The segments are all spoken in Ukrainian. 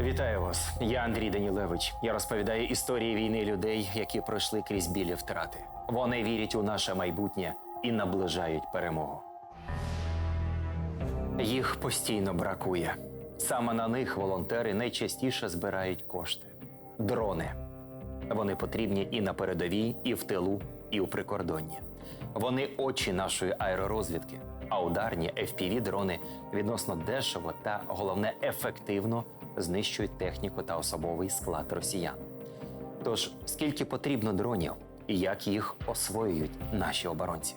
Вітаю вас. Я Андрій Данілевич. Я розповідаю історії війни людей, які пройшли крізь білі втрати. Вони вірять у наше майбутнє і наближають перемогу. Їх постійно бракує. Саме на них волонтери найчастіше збирають кошти. Дрони. Вони потрібні і на передовій, і в тилу, і у прикордонні. Вони очі нашої аеророзвідки, а ударні fpv дрони відносно дешево та головне ефективно знищують техніку та особовий склад росіян. Тож скільки потрібно дронів і як їх освоюють наші оборонці?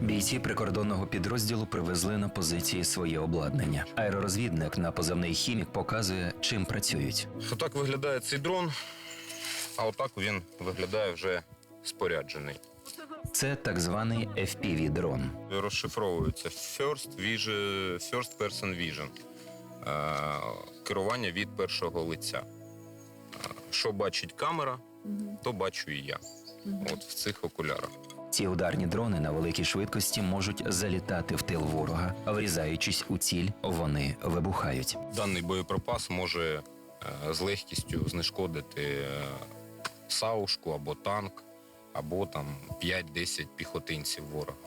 Бійці прикордонного підрозділу привезли на позиції своє обладнання. Аеророзвідник на позивний хімік показує, чим працюють. Отак виглядає цей дрон, а отак він виглядає вже споряджений. Це так званий fpv дрон Розшифровується First, Vision, First Person Vision. Е, Керування від першого лиця. Е, Що бачить камера, то бачу і я. От в цих окулярах. Ці ударні дрони на великій швидкості можуть залітати в тил ворога, а врізаючись у ціль, вони вибухають. Даний боєприпас може е, з легкістю знешкодити саушку або танк, або там 5-10 піхотинців ворога.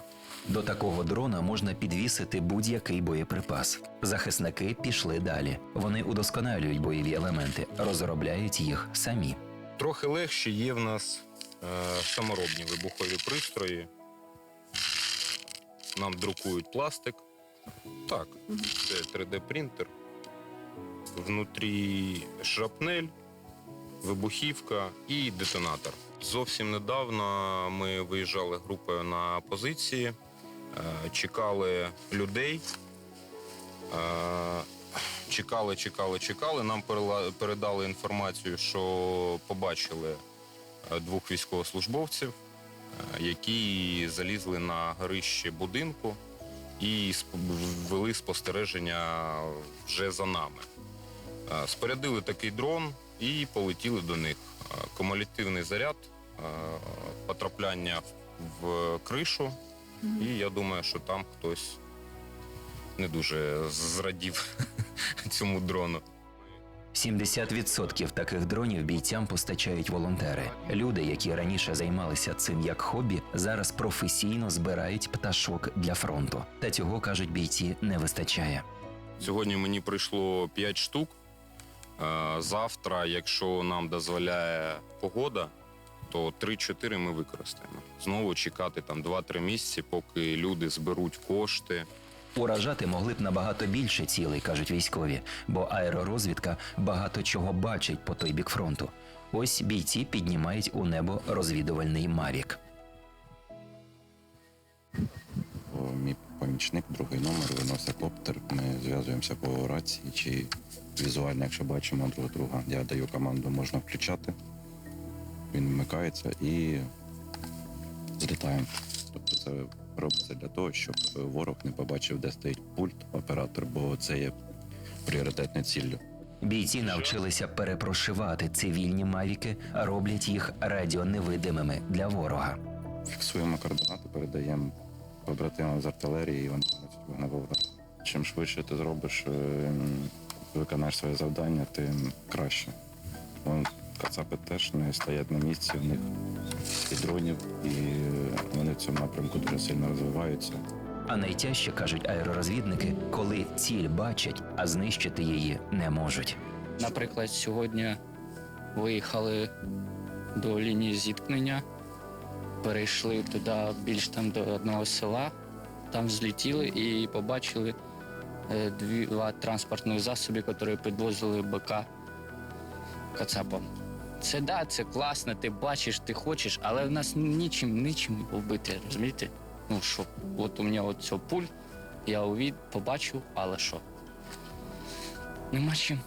До такого дрона можна підвісити будь-який боєприпас. Захисники пішли далі. Вони удосконалюють бойові елементи, розробляють їх самі. Трохи легше є в нас е, саморобні вибухові пристрої. Нам друкують пластик. Так, це 3D-принтер. Внутрі шрапнель, вибухівка і детонатор. Зовсім недавно ми виїжджали групою на позиції, чекали людей. Е, Чекали, чекали, чекали. Нам передали інформацію, що побачили е, двох військовослужбовців, е, які залізли на горище будинку і ввели спостереження вже за нами. Е, Спорядили такий дрон і полетіли до них. Е, Кумулятивний заряд, е, потрапляння в кришу, і я думаю, що там хтось не дуже зрадів цьому дрону. 70% таких дронів бійцям постачають волонтери. Люди, які раніше займалися цим як хобі, зараз професійно збирають пташок для фронту. Та цього кажуть бійці не вистачає. Сьогодні мені прийшло 5 штук. Е, Завтра, якщо нам дозволяє погода, то 3-4 ми використаємо. Знову чекати там 2-3 місяці, поки люди зберуть кошти. Уражати могли б набагато більше цілей, кажуть військові, бо аеророзвідка багато чого бачить по той бік фронту. Ось бійці піднімають у небо розвідувальний мавік. Мій помічник, другий номер, виносить коптер. Ми зв'язуємося по рації чи візуально, якщо бачимо друг друга. Я даю команду, можна включати. Він вмикається і злітаємо. Тобто це робиться для того, щоб ворог не побачив, де стоїть пульт, оператор, бо це є пріоритетною ціллю. Бійці навчилися перепрошивати цивільні мавіки, а роблять їх радіоневидимими для ворога. Фіксуємо координати, передаємо побратимам з артилерії, і вони наносять вогневого. Чим швидше ти зробиш, ем, виконаєш своє завдання, тим краще. Кацапи теж не стоять на місці, в них і дронів, і вони в цьому напрямку дуже сильно розвиваються. А найтяжче кажуть аеророзвідники, коли ціль бачать, а знищити її не можуть. Наприклад, сьогодні виїхали до лінії зіткнення, перейшли туди більш там до одного села, там злетіли і побачили е, дві- два транспортних засоби, які підвозили БК Кацапом. Це да, це класно, ти бачиш, ти хочеш, але в нас нічим, нічим вбити, розумієте? Ну що, от у мене от цього пуль, я увід, побачив, але що? Нема чим.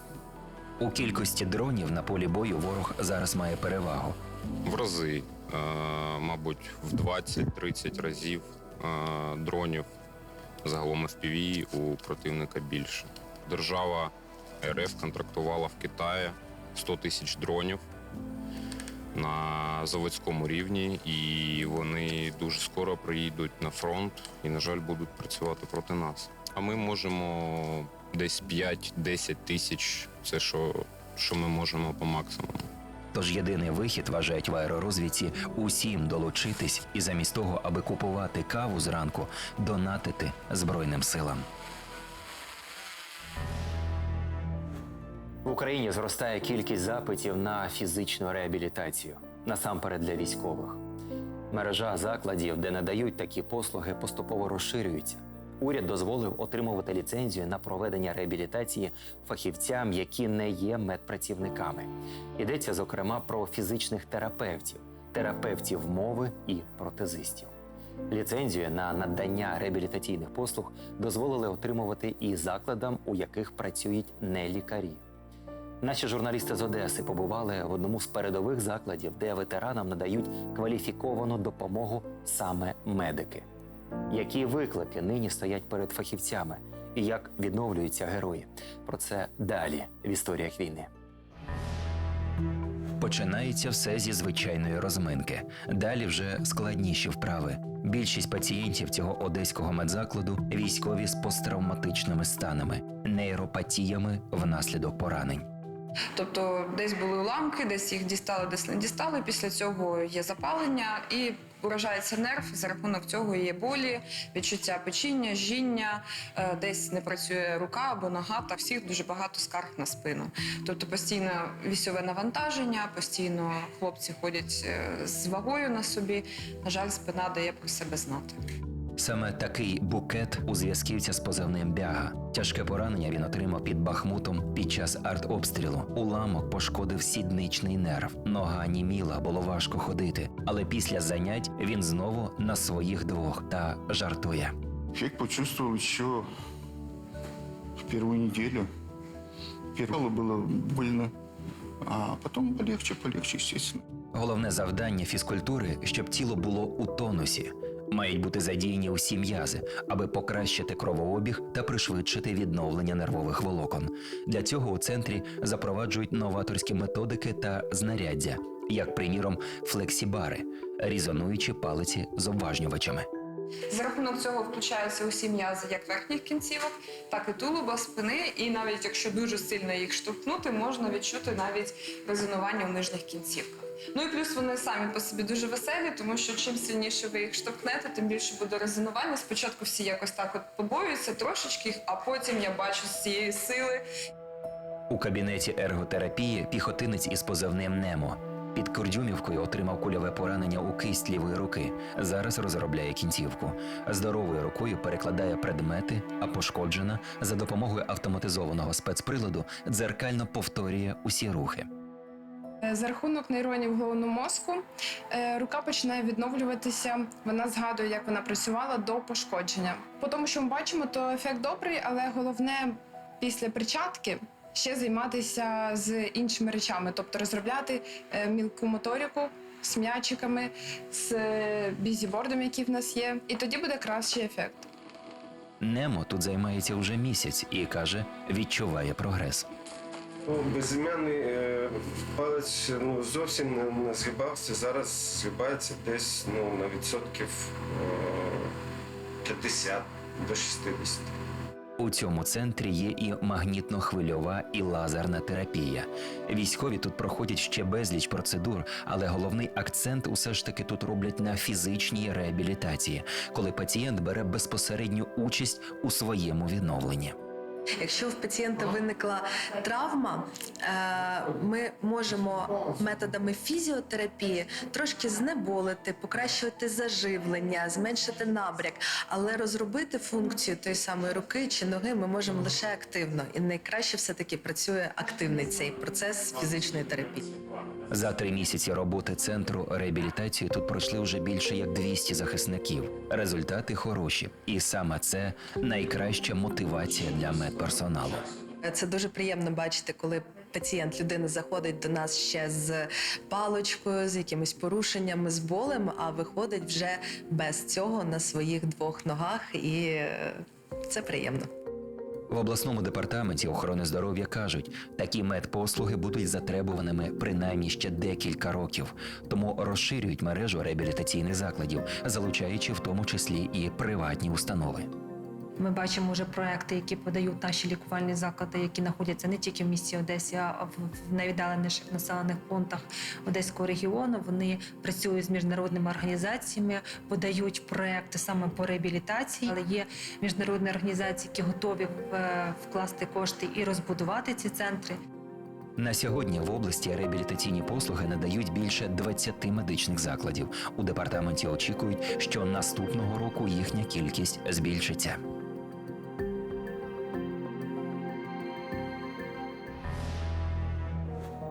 У кількості дронів на полі бою ворог зараз має перевагу. В рази, е, мабуть, в 20-30 разів е, дронів загалом FPV у противника більше. Держава РФ контрактувала в Китаї 100 тисяч дронів на заводському рівні, і вони дуже скоро приїдуть на фронт і, на жаль, будуть працювати проти нас. А ми можемо десь 5-10 тисяч. Це що, що ми можемо по максимуму. Тож єдиний вихід вважають в аеророзвідці усім долучитись і замість того, аби купувати каву зранку, донатити збройним силам. В Україні зростає кількість запитів на фізичну реабілітацію, насамперед для військових. Мережа закладів, де надають такі послуги, поступово розширюється. Уряд дозволив отримувати ліцензію на проведення реабілітації фахівцям, які не є медпрацівниками. Йдеться зокрема про фізичних терапевтів, терапевтів мови і протезистів. Ліцензію на надання реабілітаційних послуг дозволили отримувати і закладам, у яких працюють не лікарі. Наші журналісти з Одеси побували в одному з передових закладів, де ветеранам надають кваліфіковану допомогу саме медики. Які виклики нині стоять перед фахівцями і як відновлюються герої? Про це далі в історіях війни. Починається все зі звичайної розминки. Далі вже складніші вправи. Більшість пацієнтів цього одеського медзакладу військові з посттравматичними станами, нейропатіями внаслідок поранень. Тобто десь були уламки, десь їх дістали, десь не дістали. Після цього є запалення і уражається нерв. За рахунок цього є болі, відчуття печіння, жіння, е, десь не працює рука або нога, та всіх дуже багато скарг на спину. Тобто постійно вісьове навантаження, постійно хлопці ходять е, з вагою на собі. На жаль, спина дає про себе знати. Саме такий букет у зв'язківця з позивним бяга. Тяжке поранення він отримав під Бахмутом під час артобстрілу. Уламок пошкодив сідничний нерв. Нога німіла, було важко ходити. Але після занять він знову на своїх двох та жартує. Эффект почувствовал еще в первую неделю. Первое было больно, а потом полегче, полегче, естественно. Головне завдання фізкультури, щоб тіло було у тонусі. Мають бути задіяні усі м'язи, аби покращити кровообіг та пришвидшити відновлення нервових волокон. Для цього у центрі запроваджують новаторські методики та знаряддя, як приміром флексібари, різонуючі палиці з обважнювачами. За рахунок цього включаються усі м'язи як верхніх кінцівок, так і тулуба, спини. І навіть якщо дуже сильно їх штовхнути, можна відчути навіть резонування у нижніх кінцівках. Ну і плюс вони самі по собі дуже веселі, тому що чим сильніше ви їх штовхнете, тим більше буде резонування. Спочатку всі якось так от побоюються трошечки, а потім я бачу з цієї сили У кабінеті ерготерапії піхотинець із позивним Немо. Під Кордюмівкою отримав кульове поранення у кисть лівої руки. Зараз розробляє кінцівку. Здоровою рукою перекладає предмети, а пошкоджена за допомогою автоматизованого спецприладу дзеркально повторює усі рухи. Е, За рахунок нейронів головного мозку е, рука починає відновлюватися. Вона згадує, як вона працювала до пошкодження. По тому, що ми бачимо, то ефект добрий, але головне після перчатки ще займатися з іншими речами, тобто розробляти е, мілку моторику з м'ячиками, з е, бізібордом, який в нас є, і тоді буде кращий ефект. Немо тут займається уже місяць і каже, відчуває прогрес. Ну, безім'яний е, палець ну, зовсім не, не згибався. Зараз згибається десь ну, на відсотків е, 50 до 60. У цьому центрі є і магнітно-хвильова, і лазерна терапія. Військові тут проходять ще безліч процедур, але головний акцент усе ж таки тут роблять на фізичній реабілітації, коли пацієнт бере безпосередню участь у своєму відновленні. Якщо в пацієнта виникла травма, е, ми можемо методами фізіотерапії трошки знеболити, покращувати заживлення, зменшити набряк, але розробити функцію тої самої руки чи ноги ми можемо лише активно. І найкраще все таки працює активний цей процес фізичної терапії. За три місяці роботи центру реабілітації тут пройшли вже більше як 200 захисників. Результати хороші, і саме це найкраща мотивація для медперсоналу. Це дуже приємно бачити, коли пацієнт людина заходить до нас ще з паличкою, з якимись порушеннями, з болем, а виходить вже без цього на своїх двох ногах, і е, це приємно. В обласному департаменті охорони здоров'я кажуть, такі медпослуги будуть затребуваними принаймні ще декілька років, тому розширюють мережу реабілітаційних закладів, залучаючи в тому числі і приватні установи. Ми бачимо вже проекти, які подають наші лікувальні заклади, які знаходяться не тільки в місті Одесі, а в найвіддаленіших населених пунктах Одеського регіону. Вони працюють з міжнародними організаціями, подають проекти саме по реабілітації. Але є міжнародні організації, які готові е, вкласти кошти і розбудувати ці центри. На сьогодні в області реабілітаційні послуги надають більше 20 медичних закладів. У департаменті очікують, що наступного року їхня кількість збільшиться.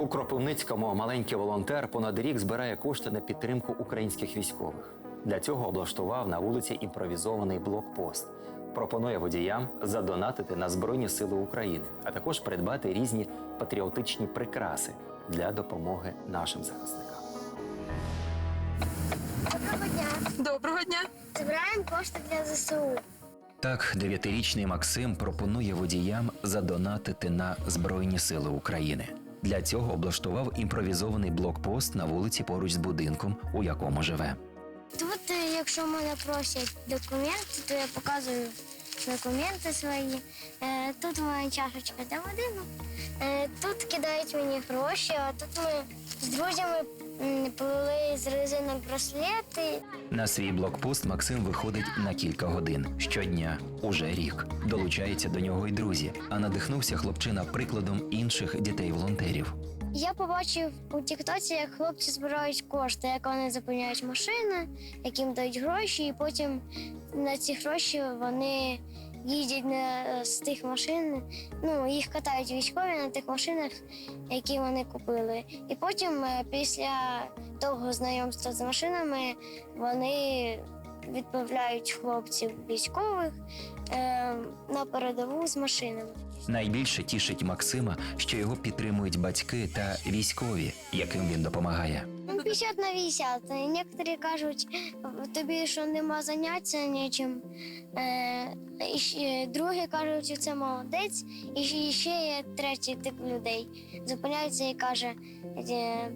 Кропивницькому маленький волонтер понад рік збирає кошти на підтримку українських військових. Для цього облаштував на вулиці імпровізований блокпост. Пропонує водіям задонатити на Збройні Сили України, а також придбати різні патріотичні прикраси для допомоги нашим захисникам. Доброго дня. Доброго дня. Збираємо кошти для ЗСУ. Так, дев'ятирічний Максим пропонує водіям задонатити на Збройні Сили України. Для цього облаштував імпровізований блокпост на вулиці поруч з будинком, у якому живе. Тут, е, якщо мене просять документи, то я показую документи свої. Е, Тут моя чашечка для води. Е, Тут кидають мені гроші, а тут ми з друзями м, плели з резинок браслети. На свій блокпост Максим виходить на кілька годин щодня, уже рік. Долучаються до нього й друзі. А надихнувся хлопчина прикладом інших дітей-волонтерів. Я побачив у Тіктоці, як хлопці збирають кошти, як вони заповняють машини, як їм дають гроші, і потім на ці гроші вони їздять на, з тих машин. Ну, їх катають військові на тих машинах, які вони купили. І потім, е, після того знайомства з машинами, вони відправляють хлопців військових е, на передову з машинами. Найбільше тішить Максима, що його підтримують батьки та військові, яким він допомагає. Ну, 50 на 50. Некоторі кажуть, тобі що нема заняття нічим. Е, другі кажуть, що це молодець. І ще, є третій тип людей. Зупиняється і каже: е,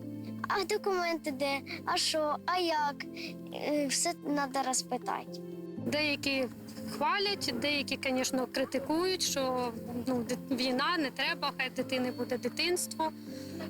а документи де? А що? А як? Е, Все треба розпитати. Деякі хвалять, деякі, звісно, критикують, що ну, війна не треба, хай дитини буде дитинство.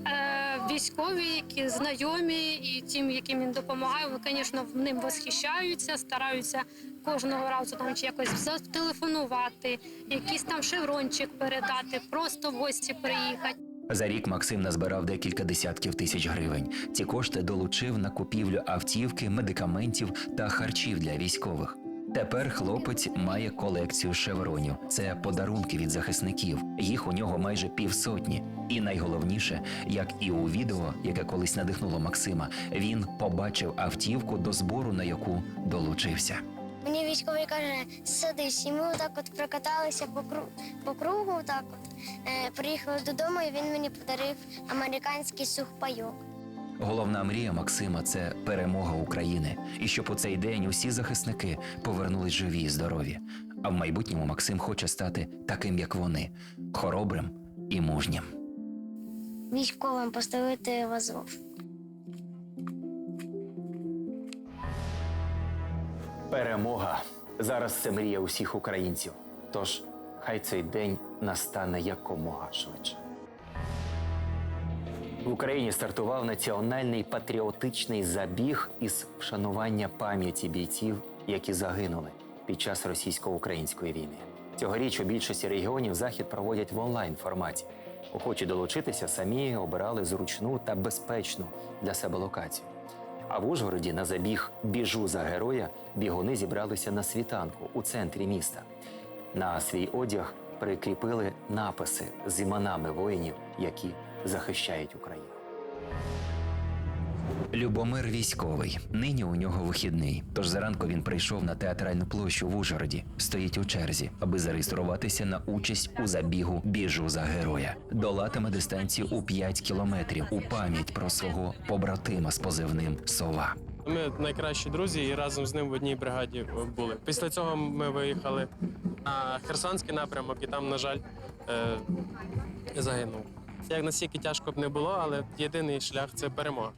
Е, військові, які знайомі, і тим, яким він допомагає, вони, звісно, ним восхищаються, стараються кожного разу там чи якось зателефонувати, якийсь там шеврончик передати, просто в гості приїхати. За рік Максим назбирав декілька десятків тисяч гривень. Ці кошти долучив на купівлю автівки, медикаментів та харчів для військових. Тепер хлопець має колекцію шевронів. Це подарунки від захисників. Їх у нього майже півсотні. І найголовніше, як і у відео, яке колись надихнуло Максима, він побачив автівку до збору, на яку долучився. Мені військовий каже, садись, і ми отак от прокаталися по, кру... по кругу, так от. Е, приїхали додому, і він мені подарив американський сухпайок. Головна мрія Максима це перемога України, і щоб у цей день усі захисники повернулись живі і здорові. А в майбутньому Максим хоче стати таким, як вони, хоробрим і мужнім. Військовим поставити в Азов. Перемога зараз це мрія усіх українців. Тож хай цей день настане якомога швидше. В Україні стартував національний патріотичний забіг із вшанування пам'яті бійців, які загинули під час російсько-української війни. Цьогоріч у більшості регіонів захід проводять в онлайн форматі. Охочі долучитися самі обирали зручну та безпечну для себе локацію. А в Ужгороді на забіг Біжу за героя бігуни зібралися на світанку у центрі міста. На свій одяг прикріпили написи з іменами воїнів, які захищають Україну. Любомир військовий. Нині у нього вихідний. Тож зранку він прийшов на театральну площу в Ужгороді. Стоїть у черзі, аби зареєструватися на участь у забігу Біжу за героя. Долатиме дистанцію у 5 кілометрів у пам'ять про свого побратима з позивним Сова. Ми найкращі друзі і разом з ним в одній бригаді були. Після цього ми виїхали на Херсонський напрямок, і там, на жаль, е, загинув. Як настільки тяжко б не було, але єдиний шлях це перемога.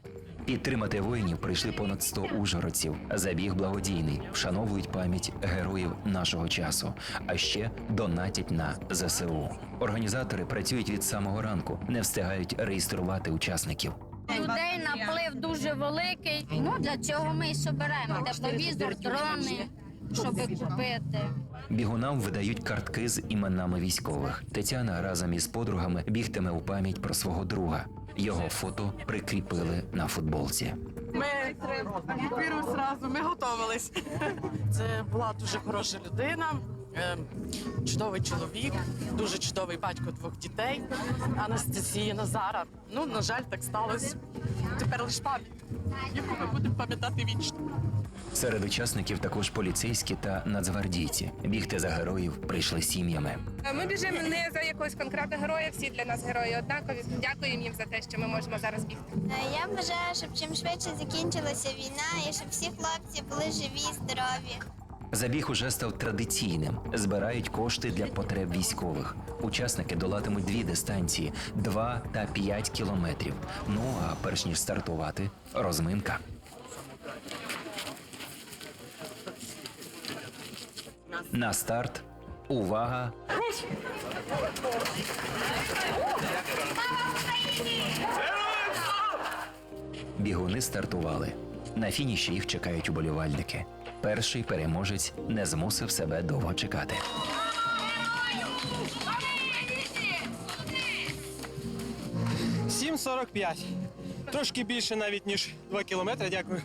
Підтримати воїнів прийшли понад 100 ужгородців. Забіг благодійний, вшановують пам'ять героїв нашого часу, а ще донатять на ЗСУ. Організатори працюють від самого ранку, не встигають реєструвати учасників. Людей наплив дуже великий. Ну для цього ми і собираємо тепловізор, дрони, щоб купити. Бігунам видають картки з іменами військових. Тетяна разом із подругами бігтиме у пам'ять про свого друга. Його фото прикріпили на футболці. Ми віру зразу, ми готувались. Це була дуже хороша людина, е, чудовий чоловік, дуже чудовий батько двох дітей. Анастасія Назара. Ну, на жаль, так сталося. Тепер лише пам'ять, яку ми будемо пам'ятати вічно. Серед учасників також поліцейські та нацгвардійці. Бігти за героїв прийшли сім'ями. Ми біжимо не за якогось конкретного героя, всі для нас герої однакові. Дякуємо їм за те, що ми можемо зараз бігти. Я бажаю, щоб чим швидше закінчилася війна і щоб всі хлопці були живі, здорові. Забіг уже став традиційним. Збирають кошти для потреб військових. Учасники долатимуть дві дистанції 2 та 5 кілометрів. Ну а перш ніж стартувати, розминка. На старт. Увага! Бігуни стартували. На фініші їх чекають уболівальники. Перший переможець не змусив себе довго чекати. Сім сорок п'ять. Трошки більше навіть ніж 2 кілометри. Дякую.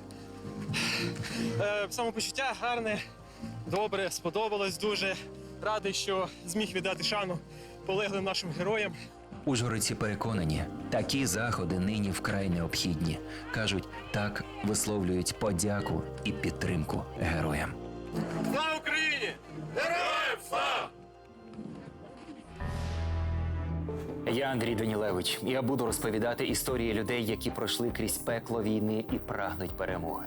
Е, самопочуття гарне, добре, сподобалось дуже. Радий, що зміг віддати шану полеглим нашим героям. Ужгородці переконані, такі заходи нині вкрай необхідні. кажуть, так висловлюють подяку і підтримку героям. Слава Україні! Героям слава! Я Андрій Данілевич. Я буду розповідати історії людей, які пройшли крізь пекло війни і прагнуть перемоги.